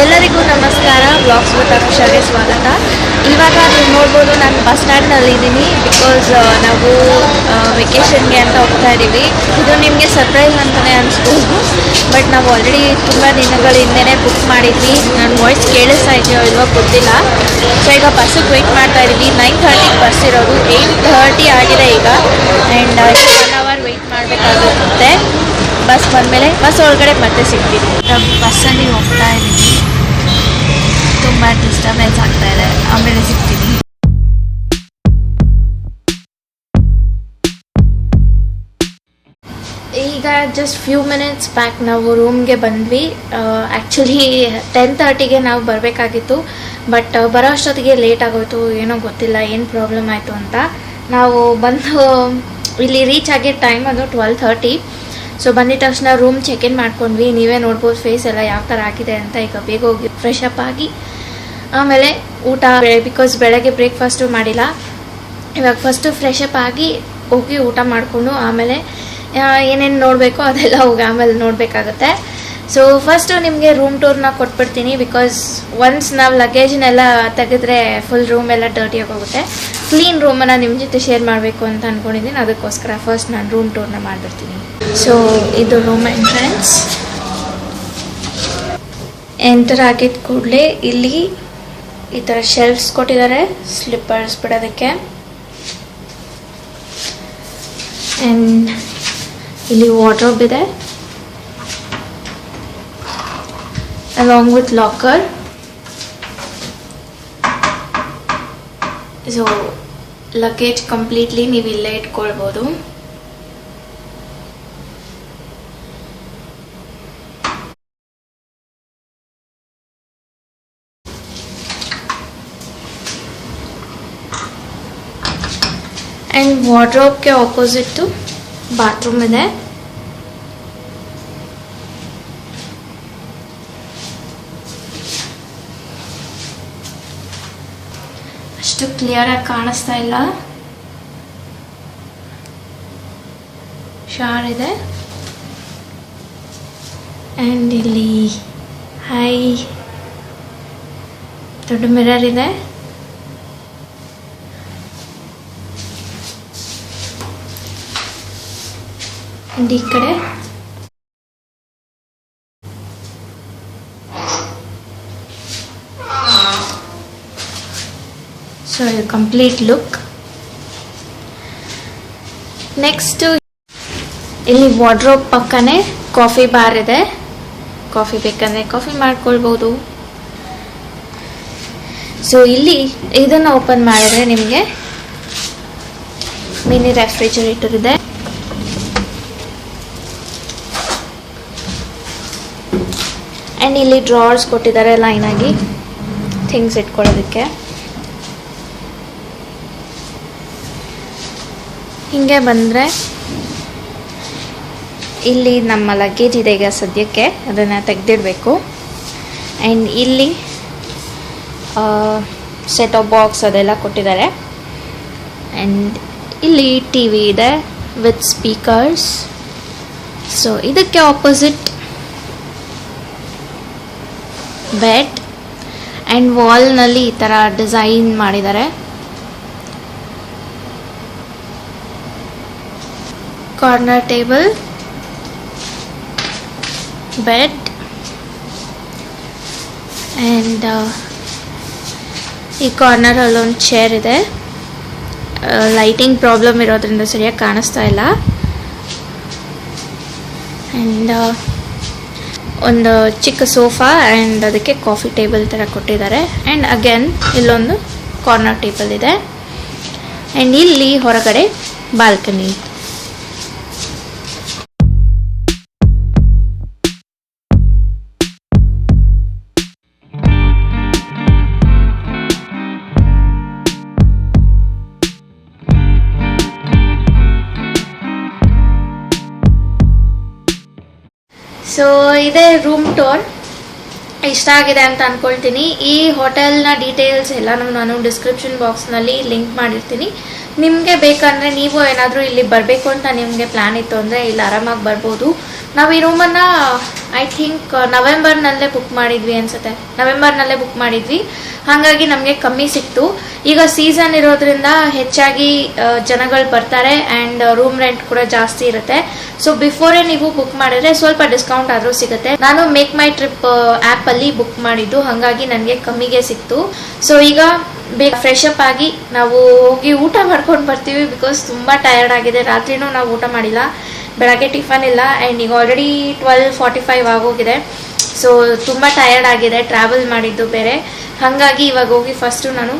ಎಲ್ಲರಿಗೂ ನಮಸ್ಕಾರ. Blogs with ಅಕ್ಷಗೆ ಸ್ವಾಗತ. ಇವಾಗ ನೀವು ನೋಡ್ಬೋದು ನಾನು ಬಸ್ ಸ್ಟ್ಯಾಂಡ್ನಲ್ಲಿ ಇದ್ದೀನಿ. ಬಿಕಾಸ್ ನಾವು ವೆಕೇಷನ್ಗೆ ಅಂತ ಹೋಗ್ತಾ ಇದ್ದೀವಿ. ಇದು ನಿಮಗೆ ಸರ್ಪ್ರೈಸ್ ಅಂತಲೇ ಅನಿಸ್ಬೋದು. ಬಟ್ ನಾವು ಆಲ್ರೆಡಿ ತುಂಬ ದಿನಗಳ ಹಿಂದೆನೇ ಬುಕ್ ಮಾಡಿದ್ವಿ. ನನ್ನ ವಾಯ್ಸ್ ಕೇಳಿಸ್ತಾ ಇದೆಯೋ ಇಲ್ವೋ ಗೊತ್ತಿಲ್ಲ. ಸೊ ಈಗ ಬಸ್ಸಿಗೆ ವೆಯ್ಟ್ ಮಾಡ್ತಾ ಇದ್ದೀವಿ. ನೈನ್ ತರ್ಟಿಗೆ ಬಸ್ ಇರೋದು. ಏಯ್ಟ್ ಥರ್ಟಿ ಆಗಿದೆ ಈಗ. ಆ್ಯಂಡ್ ಒನ್ ಅವರ್ ವೆಯ್ಟ್ ಮಾಡಬೇಕಾಗುತ್ತೆ. ಬಸ್ ಬಂದಮೇಲೆ ಬಸ್ ಒಳಗಡೆ ಮತ್ತೆ ಸಿಗ್ತೀವಿ ಬಸ್ಸಲ್ಲಿ ಹೋಗ್ತಾ ಇದ್ದೀನಿ. ತುಂಬ ಡಿಸ್ಟರ್ಬೆನ್ಸ್ ಆಗ್ತಾ ಇದೆ. ಆಮೇಲೆ ಸಿಗ್ತೀನಿ. ಈಗ ಜಸ್ಟ್ ಫ್ಯೂ ಮಿನಿಟ್ಸ್ ಬ್ಯಾಕ್ ನಾವು ರೂಮ್ಗೆ ಬಂದ್ವಿ. ಆ್ಯಕ್ಚುಲಿ ಟೆನ್ ತರ್ಟಿಗೆ ನಾವು ಬರಬೇಕಾಗಿತ್ತು. ಬಟ್ ಬರೋ ಅಷ್ಟೊತ್ತಿಗೆ ಲೇಟ್ ಆಗೋಯ್ತು. ಏನೋ ಗೊತ್ತಿಲ್ಲ, ಏನು ಪ್ರಾಬ್ಲಮ್ ಆಯಿತು ಅಂತ. ನಾವು ಬಂದು, ಇಲ್ಲಿ ರೀಚ್ ಆಗಿದ್ದ ಟೈಮ್ ಅದು ಟ್ವೆಲ್ ಥರ್ಟಿ ಸೊ ಬಂದಿದ ತಕ್ಷಣ ರೂಮ್ ಚೆಕ್ ಇನ್ ಮಾಡ್ಕೊಂಡ್ವಿ. ನೀವೇ ನೋಡ್ಬೋದು ಫೇಸ್ ಎಲ್ಲ ಯಾವ ಥರ ಆಗಿದೆ ಅಂತ. ಈಗ ಬೇಗ ಹೋಗಿ ಫ್ರೆಶ್ ಅಪ್ ಆಗಿ ಆಮೇಲೆ ಊಟ ಬಿಕಾಸ್ ಬೆಳಗ್ಗೆ ಬ್ರೇಕ್ಫಾಸ್ಟು ಮಾಡಿಲ್ಲ. ಇವಾಗ ಫಸ್ಟು ಫ್ರೆಶ್ ಅಪ್ ಆಗಿ ಹೋಗಿ ಊಟ ಮಾಡಿಕೊಂಡು ಆಮೇಲೆ ಏನೇನು ನೋಡಬೇಕೋ ಅದೆಲ್ಲ ಹೋಗಿ ಆಮೇಲೆ ನೋಡಬೇಕಾಗುತ್ತೆ. ಸೊ ಫಸ್ಟು ನಿಮಗೆ ರೂಮ್ ಟೂರ್ನ ಕೊಟ್ಬಿಡ್ತೀನಿ ಬಿಕಾಸ್ ಒನ್ಸ್ ನಾವು ಲಗೇಜ್ನೆಲ್ಲ ತೆಗೆದ್ರೆ ಫುಲ್ ರೂಮ್ ಎಲ್ಲ ಡರ್ಟಿಯಾಗಿ ಹೋಗುತ್ತೆ. ಕ್ಲೀನ್ ರೂಮನ್ನು ನಿಮ್ಮ ಜೊತೆ ಶೇರ್ ಮಾಡಬೇಕು ಅಂತ ಅಂದ್ಕೊಂಡಿದ್ದೀನಿ ಅದಕ್ಕೋಸ್ಕರ ಫಸ್ಟ್ ನಾನು ರೂಮ್ ಟೂರ್ನ ಮಾಡಿಬಿಡ್ತೀನಿ. ಸೊ ಇದು ರೂಮ್ ಎಂಟ್ರೆನ್ಸ್ ಎಂಟರ್ ಆಗಿದ ಕೂಡಲೇ ಇಲ್ಲಿ ಈ ತರ ಶೆಲ್ಫ್ಸ್ ಕೊಟ್ಟಿದ್ದಾರೆ ಸ್ಲಿಪ್ಪರ್ಸ್ ಬಿಡೋದಕ್ಕೆ. ಆ್ಯಂಡ್ ಇಲ್ಲಿ ವಾಟರ್ ಇದೆ. Along with locker so luggage completely ನೀವು ಇಲ್ಲೇ ಇಟ್ಕೊಳ್ಬೋದು ಆ್ಯಂಡ್ ವಾರ್ಡ್ರೋಬ್ಗೆ ಆಪೋಸಿಟ್ಟು ಬಾತ್ರೂಮ್ ಇದೆ. ಅಷ್ಟು ಕ್ಲಿಯರಾಗಿ ಕಾಣಿಸ್ತಾ ಇಲ್ಲ. ಶಾರ್ ಇದೆ. ಆ್ಯಂಡ್ ಇಲ್ಲಿ ಹೈ ದೊಡ್ಡ ಮಿರರ್ ಇದೆ. ಆ್ಯಂಡ್ ಈ ಕಡೆ. ಸೊ ಇದು ಕಂಪ್ಲೀಟ್ ಲುಕ್ ನೆಕ್ಸ್ಟು ಇಲ್ಲಿ ವಾರ್ಡ್ರೋಬ್ ಪಕ್ಕನೇ ಕಾಫಿ ಬಾರ್ ಇದೆ. ಕಾಫಿ ಬೇಕಂದ್ರೆ ಕಾಫಿ ಮಾಡ್ಕೊಳ್ಬೋದು. ಸೊ ಇಲ್ಲಿ ಇದನ್ನು ಓಪನ್ ಮಾಡಿದ್ರೆ ನಿಮಗೆ ಮಿನಿ ರೆಫ್ರಿಜರೇಟರ್ ಇದೆ. ಆ್ಯಂಡ್ ಇಲ್ಲಿ ಡ್ರಾರ್ಸ್ ಕೊಟ್ಟಿದ್ದಾರೆ ಲೈನಾಗಿ ಥಿಂಗ್ಸ್ ಇಟ್ಕೊಳ್ಳೋದಕ್ಕೆ. ಹಿಂಗೆ ಬಂದರೆ ಇಲ್ಲಿ ನಮ್ಮ ಲಗೇಜ್ ಇದೆ ಈಗ ಸದ್ಯಕ್ಕೆ. ಅದನ್ನು ತೆಗೆದಿಡಬೇಕು. ಆ್ಯಂಡ್ ಇಲ್ಲಿ ಸೆಟ್ ಆಫ್ ಬಾಕ್ಸ್ ಅದೆಲ್ಲ ಕೊಟ್ಟಿದ್ದಾರೆ. ಆ್ಯಂಡ್ ಇಲ್ಲಿ ಟಿ ವಿ ಇದೆ ವಿತ್ ಸ್ಪೀಕರ್ಸ್ ಸೊ ಇದಕ್ಕೆ ಆಪೋಸಿಟ್ ಬೆಡ್ ಆ್ಯಂಡ್ ವಾಲ್ನಲ್ಲಿ ಈ ಥರ ಡಿಸೈನ್ ಮಾಡಿದ್ದಾರೆ. ಕಾರ್ನರ್ ಟೇಬಲ್, ಬೆಡ್ ಆ್ಯಂಡ್ ಈ ಕಾರ್ನರ್ ಒಂದು ಚೇರ್ ಇದೆ. ಲೈಟಿಂಗ್ ಪ್ರಾಬ್ಲಮ್ ಇರೋದ್ರಿಂದ ಸರಿಯಾಗಿ ಕಾಣಿಸ್ತಾ ಇಲ್ಲ. ಆ್ಯಂಡ್ ಒಂದು ಚಿಕ್ಕ ಸೋಫಾ ಆ್ಯಂಡ್ ಅದಕ್ಕೆ ಕಾಫಿ ಟೇಬಲ್ ಥರ ಕೊಟ್ಟಿದ್ದಾರೆ. ಆ್ಯಂಡ್ ಅಗೇನ್ ಇಲ್ಲೊಂದು ಕಾರ್ನರ್ ಟೇಬಲ್ ಇದೆ. ಆ್ಯಂಡ್ ಇಲ್ಲಿ ಹೊರಗಡೆ ಬಾಲ್ಕನಿ ಸೊ ಇದೇ ರೂಮ್ ಟೂರ್ ಇಷ್ಟ ಆಗಿದೆ ಅಂತ ಅನ್ಕೊಳ್ತೀನಿ. ಈ ಹೋಟೆಲ್ನ ಡೀಟೇಲ್ಸ್ ಎಲ್ಲ ನಾನು ಡಿಸ್ಕ್ರಿಪ್ಷನ್ ಬಾಕ್ಸ್ನಲ್ಲಿ ಲಿಂಕ್ ಮಾಡಿರ್ತೀನಿ. ನಿಮಗೆ ಬೇಕಂದರೆ ನೀವು ಏನಾದರೂ ಇಲ್ಲಿ ಬರಬೇಕು ಅಂತ ನಿಮಗೆ ಪ್ಲ್ಯಾನ್ ಇತ್ತು ಅಂದರೆ ಇಲ್ಲಿ ಆರಾಮಾಗಿ ಬರ್ಬೋದು. ನಾವು ಈ ರೂಮನ್ನ ಐ ಥಿಂಕ್ ನವೆಂಬರ್ನಲ್ಲೇ ಬುಕ್ ಮಾಡಿದ್ವಿ ಅನ್ಸುತ್ತೆ. ನವೆಂಬರ್ನಲ್ಲೇ ಬುಕ್ ಮಾಡಿದ್ವಿ. ಹಾಗಾಗಿ ನಮಗೆ ಕಮ್ಮಿ ಸಿಕ್ತು. ಈಗ ಸೀಸನ್ ಇರೋದ್ರಿಂದ ಹೆಚ್ಚಾಗಿ ಜನಗಳು ಬರ್ತಾರೆ ಅಂಡ್ ರೂಮ್ ರೆಂಟ್ ಕೂಡ ಜಾಸ್ತಿ ಇರುತ್ತೆ. ಸೊ ಬಿಫೋರೇ ನೀವು ಬುಕ್ ಮಾಡಿದ್ರೆ ಸ್ವಲ್ಪ ಡಿಸ್ಕೌಂಟ್ ಆದರೂ ಸಿಗುತ್ತೆ. ನಾನು ಮೇಕ್ ಮೈ ಟ್ರಿಪ್ ಆ್ಯಪಲ್ಲಿ ಬುಕ್ ಮಾಡಿದ್ದು. ಹಾಗಾಗಿ ನನಗೆ ಕಮ್ಮಿಗೆ ಸಿಕ್ತು. ಸೊ ಈಗ ಬೇಗ ಫ್ರೆಶ್ ಅಪ್ ಆಗಿ ನಾವು ಹೋಗಿ ಊಟ ಮಾಡ್ಕೊಂಡು ಬರ್ತೀವಿ ಬಿಕಾಸ್ ತುಂಬ ಟಯರ್ಡ್ ಆಗಿದೆ. ರಾತ್ರಿನೂ ನಾವು ಊಟ ಮಾಡಿಲ್ಲ. ಬೆಳಗ್ಗೆ ಟಿಫನ್ ಇಲ್ಲ ಆ್ಯಂಡ್ ಈಗ ಆಲ್ರೆಡಿ ಟ್ವೆಲ್ ಫಾರ್ಟಿ ಫೈವ್ ಆಗೋಗಿದೆ. ಸೊ ತುಂಬ ಟಯರ್ಡ್ ಆಗಿದೆ ಟ್ರಾವೆಲ್ ಮಾಡಿದ್ದು ಬೇರೆ. ಹಾಗಾಗಿ ಇವಾಗ ಹೋಗಿ ಫಸ್ಟು ನಾನು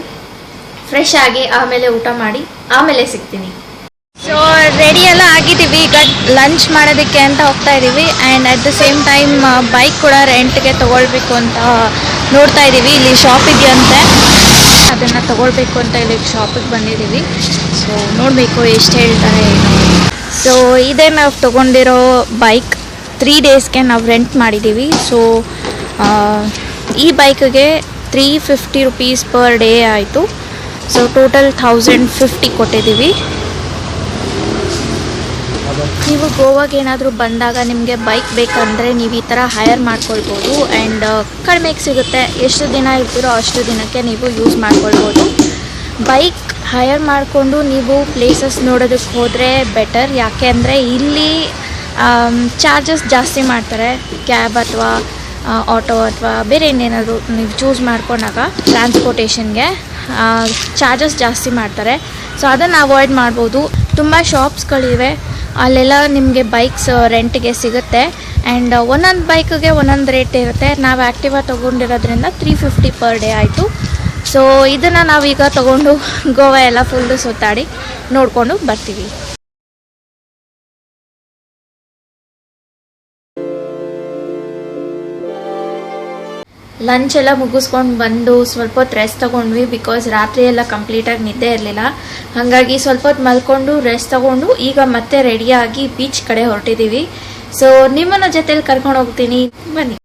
ಫ್ರೆಶ್ ಆಗಿ ಆಮೇಲೆ ಊಟ ಮಾಡಿ, ಆಮೇಲೆ ಸಿಗ್ತೀನಿ. ಸೊ ರೆಡಿ ಎಲ್ಲ ಆಗಿದ್ದೀವಿ. ಈಗ ಲಂಚ್ ಮಾಡೋದಕ್ಕೆ ಅಂತ ಹೋಗ್ತಾ ಇದ್ದೀವಿ and at the same time bike ಕೂಡ ರೆಂಟ್ಗೆ ತೊಗೊಳ್ಬೇಕು ಅಂತ ನೋಡ್ತಾ ಇದ್ದೀವಿ ಇಲ್ಲಿ ಶಾಪ್ ಇದೆಯಂತೆ ಅದನ್ನು ತೊಗೊಳ್ಬೇಕು ಅಂತ ಇಲ್ಲಿ ಶಾಪಿಗೆ ಬಂದಿದ್ದೀವಿ. ಸೊ ನೋಡಬೇಕು, ಎಷ್ಟು ಹೇಳ್ತಾರೆ ಸೊ ಇದೇ ನಾವು ತೊಗೊಂಡಿರೋ ಬೈಕ್ ತ್ರೀ ಡೇಸ್ಗೆ ನಾವು ರೆಂಟ್ ಮಾಡಿದ್ದೀವಿ ಸೊ ಈ ಬೈಕ್ಗೆ three fifty rupees per day ಆಯಿತು. ಸೊ ಟೋಟಲ್ ಥೌಸಂಡ್ ಫಿಫ್ಟಿ ಕೊಟ್ಟಿದ್ದೀವಿ ನೀವು ಗೋವಾಗೆ ಏನಾದರೂ ಬಂದಾಗ ನಿಮಗೆ ಬೈಕ್ ಬೇಕಂದರೆ ನೀವು ಈ ಥರ ಹೈಯರ್ ಮಾಡ್ಕೊಳ್ಬೋದು. ಆ್ಯಂಡ್ ಕಡಿಮೆಗೆ ಸಿಗುತ್ತೆ. ಎಷ್ಟು ದಿನ ಇರ್ತೀರೋ ಅಷ್ಟು ದಿನಕ್ಕೆ ನೀವು ಯೂಸ್ ಮಾಡ್ಕೊಳ್ಬೋದು. ಬೈಕ್ ಹೈಯರ್ ಮಾಡಿಕೊಂಡು ನೀವು ಪ್ಲೇಸಸ್ ನೋಡೋದಕ್ಕೆ ಹೋದರೆ ಬೆಟರ್. ಯಾಕೆ ಅಂದರೆ ಇಲ್ಲಿ ಚಾರ್ಜಸ್ ಜಾಸ್ತಿ ಮಾಡ್ತಾರೆ. ಕ್ಯಾಬ್ ಅಥವಾ ಆಟೋ ಅಥವಾ ಬೇರೆ ಇನ್ನೇನಾದರೂ ನೀವು ಚೂಸ್ ಮಾಡ್ಕೊಂಡಾಗ ಟ್ರಾನ್ಸ್ಪೋರ್ಟೇಷನ್ಗೆ ಚಾರ್ಜಸ್ ಜಾಸ್ತಿ ಮಾಡ್ತಾರೆ. ಸೊ, ಅದನ್ನು ಅವಾಯ್ಡ್ ಮಾಡ್ಬೋದು. ತುಂಬ ಶಾಪ್ಸ್ಗಳಿವೆ. ಅಲ್ಲೆಲ್ಲ ನಿಮಗೆ ಬೈಕ್ಸ್ ರೆಂಟ್ಗೆ ಸಿಗುತ್ತೆ. ಆ್ಯಂಡ್ ಒಂದೊಂದು ಬೈಕ್ಗೆ ಒಂದೊಂದು ರೇಟ್ ಇರುತ್ತೆ. ನಾವು ಆ್ಯಕ್ಟಿವಾ ತೊಗೊಂಡಿರೋದ್ರಿಂದ ತ್ರೀ ಫಿಫ್ಟಿ ಪರ್ ಡೇ ಆಯಿತು. ಸೊ ಇದನ್ನು ನಾವೀಗ ತಗೊಂಡು ಗೋವಾ ಎಲ್ಲ ಫುಲ್ ಸುತ್ತಾಡಿ ನೋಡಿಕೊಂಡು ಬರ್ತೀವಿ. ಲಂಚ್ ಎಲ್ಲ ಮುಗಿಸ್ಕೊಂಡು ಬಂದು ಸ್ವಲ್ಪ ಹೊತ್ತು ರೆಸ್ಟ್ ತೊಗೊಂಡ್ವಿ ಬಿಕಾಸ್ ರಾತ್ರಿ ಎಲ್ಲ ಕಂಪ್ಲೀಟಾಗಿ ನಿದ್ದೆ ಇರಲಿಲ್ಲ. ಹಾಗಾಗಿ ಸ್ವಲ್ಪ ಹೊತ್ತು ಮಲ್ಕೊಂಡು ರೆಸ್ಟ್ ತೊಗೊಂಡು ಈಗ ಮತ್ತೆ ರೆಡಿಯಾಗಿ ಬೀಚ್ ಕಡೆ ಹೊರಟಿದ್ದೀವಿ ಸೊ ನಿಮ್ಮನ್ನ ಜೊತೆಲಿ ಕರ್ಕೊಂಡು ಹೋಗ್ತೀನಿ. ಬನ್ನಿ.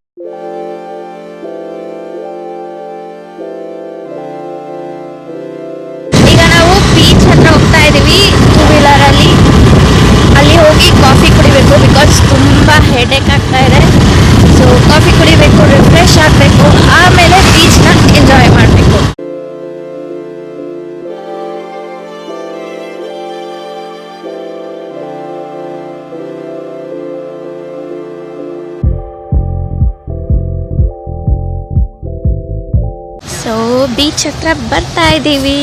ಬಿಕಾಸ್ ತುಂಬ ಹೆಡೇಕ್ ಆಗ್ತಾ ಇದೆ. ಸೊ ಕಾಫಿ ಕುಡಿಬೇಕು ರಿಫ್ರೆಶ್ ಆಗಬೇಕು, ಆಮೇಲೆ ಬೀಚ್ನ ಎಂಜಾಯ್ ಮಾಡಬೇಕು. ಸೊ ಬೀಚ್ ಹತ್ರ ಬರ್ತಾ ಇದ್ದೀವಿ.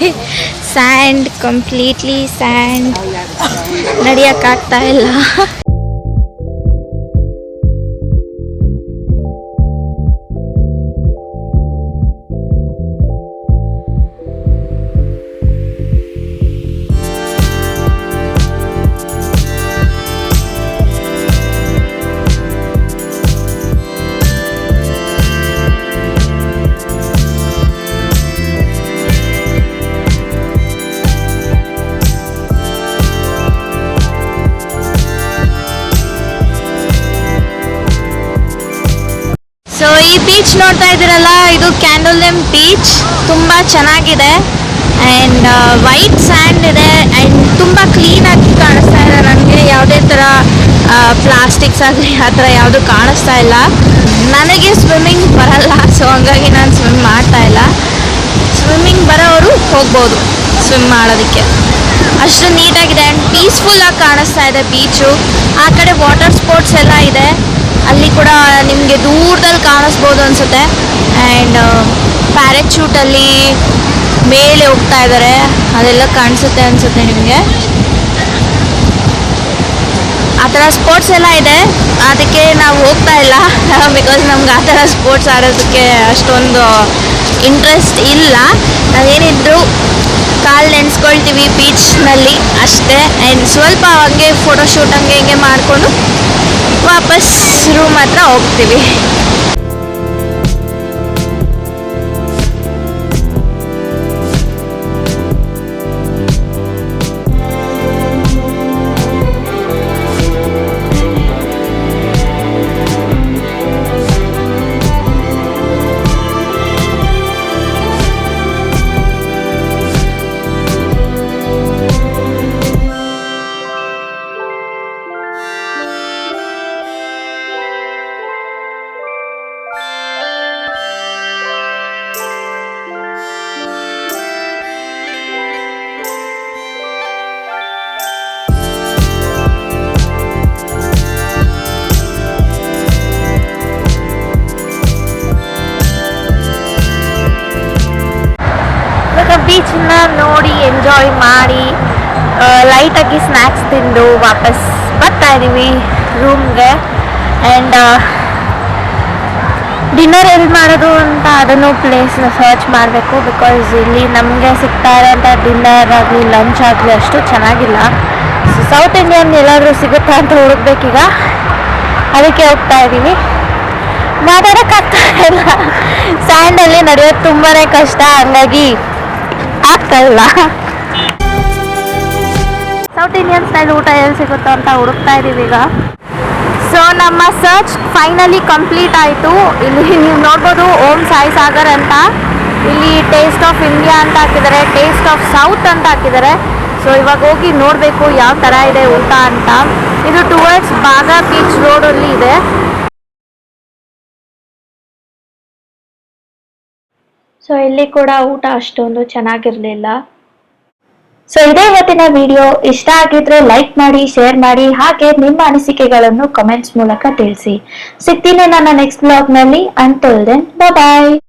ಸ್ಯಾಂಡ್ ಕಂಪ್ಲೀಟ್ಲಿ ಸ್ಯಾಂಡ್ ನಡಿಯೋಕ್ಕಾಗ್ತಾ ಇಲ್ಲ. ಈ ಬೀಚ್ ನೋಡ್ತಾ ಇದ್ದೀರಲ್ಲ, ಇದು ಕ್ಯಾಂಡೋಲೆಮ್ ಬೀಚ್ ತುಂಬ ಚೆನ್ನಾಗಿದೆ. ಆ್ಯಂಡ್ ವೈಟ್ ಸ್ಯಾಂಡ್ ಇದೆ. ಆ್ಯಂಡ್ ತುಂಬ ಕ್ಲೀನಾಗಿ ಕಾಣಿಸ್ತಾ ಇದೆ ನನಗೆ. ಯಾವುದೇ ಥರ ಪ್ಲಾಸ್ಟಿಕ್ಸ್ ಆಗಲಿ, ಆ ಥರ ಯಾವುದು ಕಾಣಿಸ್ತಾ ಇಲ್ಲ. ನನಗೆ ಸ್ವಿಮ್ಮಿಂಗ್ ಬರಲ್ಲ. ಸೊ ಹಂಗಾಗಿ ನಾನು ಸ್ವಿಮ್ ಮಾಡ್ತಾ ಇಲ್ಲ. ಸ್ವಿಮ್ಮಿಂಗ್ ಬರೋರು ಹೋಗ್ಬೋದು ಸ್ವಿಮ್ ಮಾಡೋದಕ್ಕೆ. ಅಷ್ಟು ನೀಟಾಗಿದೆ ಆ್ಯಂಡ್ ಪೀಸ್ಫುಲ್ಲಾಗಿ ಕಾಣಿಸ್ತಾ ಇದೆ ಬೀಚು ಆ ಕಡೆ ವಾಟರ್ ಸ್ಪೋರ್ಟ್ಸ್ ಎಲ್ಲ ಇದೆ. ಅಲ್ಲಿ ಕೂಡ ನಿಮಗೆ ದೂರದಲ್ಲಿ ಕಾಣಿಸ್ಬೋದು ಅನಿಸುತ್ತೆ. ಆ್ಯಂಡ್ ಪ್ಯಾರಾಚೂಟಲ್ಲಿ ಮೇಲೆ ಹೋಗ್ತಾ ಇದ್ದಾರೆ ಅದೆಲ್ಲ ಕಾಣಿಸುತ್ತೆ ಅನಿಸುತ್ತೆ ನಿಮಗೆ. ಆ ಥರ ಸ್ಪೋರ್ಟ್ಸ್ ಎಲ್ಲ ಇದೆ. ಅದಕ್ಕೆ ನಾವು ಹೋಗ್ತಾ ಇಲ್ಲ. ಬಿಕಾಸ್ ನಮ್ಗೆ ಆ ಥರ ಸ್ಪೋರ್ಟ್ಸ್ ಆಡೋದಕ್ಕೆ ಅಷ್ಟೊಂದು ಇಂಟ್ರೆಸ್ಟ್ ಇಲ್ಲ. ನಾವೇನಿದ್ರು ಕಾಲು ನೆನೆಸ್ಕೊಳ್ತೀವಿ ಬೀಚ್ನಲ್ಲಿ ಅಷ್ಟೇ. ಆ್ಯಂಡ್ ಸ್ವಲ್ಪ ಹಂಗೆ ಫೋಟೋಶೂಟ್ ಹಂಗೆ ಹಿಂಗೆ ಮಾಡಿಕೊಂಡು ವಾಪಸ್ ರೂಮ್ ಹತ್ರ ಹೋಗ್ತೀವಿ. ಎಂಜಾಯ್ ಮಾಡಿ ಲೈಟಾಗಿ ಸ್ನ್ಯಾಕ್ಸ್ ತಿಂದು ವಾಪಸ್ ಬರ್ತಾ ಇದ್ದೀವಿ ರೂಮ್ಗೆ ಆ್ಯಂಡ್ ಡಿನ್ನರ್ ಎಲ್ಲಿ ಮಾಡೋದು ಅಂತ ಅದನ್ನು ಪ್ಲೇಸ್ನ ಸರ್ಚ್ ಮಾಡಬೇಕು ಬಿಕಾಸ್ ಇಲ್ಲಿ ನಮಗೆ ಸಿಗ್ತಾ ಇರೋಂಥ ಡಿನ್ನರ್ ಆಗಲಿ ಲಂಚ್ ಆಗಲಿ ಅಷ್ಟು ಚೆನ್ನಾಗಿಲ್ಲ. ಸೌತ್ ಇಂಡಿಯನ್ ಎಲ್ಲಾದರೂ ಸಿಗುತ್ತಾ ಅಂತ ಹುಡುಕ್ಬೇಕೀಗ. ಅದಕ್ಕೆ ಹೋಗ್ತಾ ಇದ್ದೀವಿ ಮಾತಾಡೋಕ್ಕಾಗ್ತಾ ಇಲ್ಲ. ಸ್ಯಾಂಡಲ್ಲಿ ನಡೆಯೋದು ತುಂಬಾ ಕಷ್ಟ. ಹಂಗಾಗಿ ಆಗ್ತಾ ಇಲ್ಲ. ಸೌತ್ ಇಂಡಿಯನ್ ಸ್ಟೈಲ್ ಊಟ ಎಲ್ಲಿ ಸಿಗುತ್ತೋ ಅಂತ ಹುಡುಕ್ತಾ ಇದ್ದೀವಿ ಈಗ. ಸೊ ನಮ್ಮ ಸರ್ಚ್ ಫೈನಲಿ ಕಂಪ್ಲೀಟ್ ಆಯಿತು. ಇಲ್ಲಿ ನೀವು ನೋಡ್ಬೋದು ಓಂ ಸಾಯಿ ಸಾಗರ್ ಅಂತ. ಇಲ್ಲಿ ಟೇಸ್ಟ್ ಆಫ್ ಇಂಡಿಯಾ ಅಂತ ಹಾಕಿದ್ದಾರೆ ಟೇಸ್ಟ್ ಆಫ್ ಸೌತ್ ಅಂತ ಹಾಕಿದ್ದಾರೆ. ಸೊ ಇವಾಗ ಹೋಗಿ ನೋಡಬೇಕು ಯಾವ ಥರ ಇದೆ ಊಟ ಅಂತ. ಇದು ಟುವರ್ಡ್ಸ್ ಬಾಗಾ ಬೀಚ್ ರೋಡಲ್ಲಿ ಇದೆ. ಸೊ ಇಲ್ಲಿ ಕೂಡ ಊಟ ಅಷ್ಟೊಂದು ಚೆನ್ನಾಗಿರಲಿಲ್ಲ. ಸೊ ಇದೇ ಹೊತ್ತಿನ ವಿಡಿಯೋ ಇಷ್ಟ ಆಗಿದ್ರೆ ಲೈಕ್ ಮಾಡಿ ಶೇರ್ ಮಾಡಿ, ಹಾಗೆ ನಿಮ್ಮ ಅನಿಸಿಕೆಗಳನ್ನು ಕಮೆಂಟ್ಸ್ ಮೂಲಕ ತಿಳಿಸಿ. ಸಿಗ್ತೀನಿ ನನ್ನ ನೆಕ್ಸ್ಟ್ ಬ್ಲಾಗ್ನಲ್ಲಿ. Until then bye